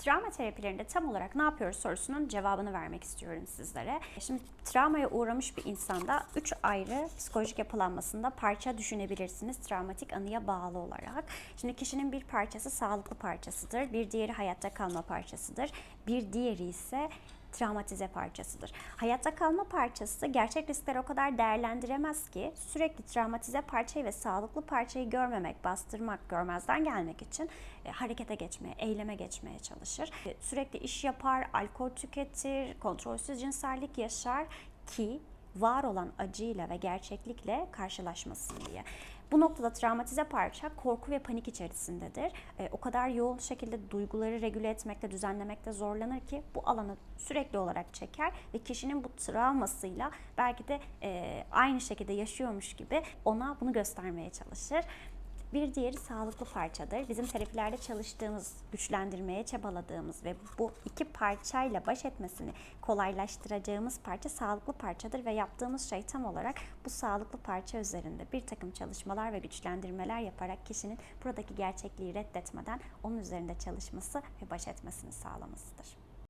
Travma terapilerinde tam olarak ne yapıyoruz sorusunun cevabını vermek istiyorum sizlere. Şimdi travmaya uğramış bir insanda 3 ayrı psikolojik yapılanmasında parça düşünebilirsiniz travmatik anıya bağlı olarak. Şimdi kişinin bir parçası sağlıklı parçasıdır, bir diğeri hayatta kalma parçasıdır, bir diğeri ise travmatize parçasıdır. Hayatta kalma parçası gerçek riskleri o kadar değerlendiremez ki sürekli travmatize parçayı ve sağlıklı parçayı görmemek, bastırmak, görmezden gelmek için e, harekete geçmeye, eyleme geçmeye çalışır. E, sürekli iş yapar, alkol tüketir, kontrolsüz cinsellik yaşar ki var olan acıyla ve gerçeklikle karşılaşmasın diye. Bu noktada travmatize parça korku ve panik içerisindedir. E, o kadar yoğun şekilde duyguları regüle etmekte, düzenlemekte zorlanır ki bu alanı sürekli olarak çeker ve kişinin bu travmasıyla belki de e, aynı şekilde yaşıyormuş gibi ona bunu göstermeye çalışır. Bir diğeri sağlıklı parçadır. Bizim terapilerde çalıştığımız, güçlendirmeye çabaladığımız ve bu iki parçayla baş etmesini kolaylaştıracağımız parça sağlıklı parçadır ve yaptığımız şey tam olarak bu sağlıklı parça üzerinde bir takım çalışmalar ve güçlendirmeler yaparak kişinin buradaki gerçekliği reddetmeden onun üzerinde çalışması ve baş etmesini sağlamasıdır.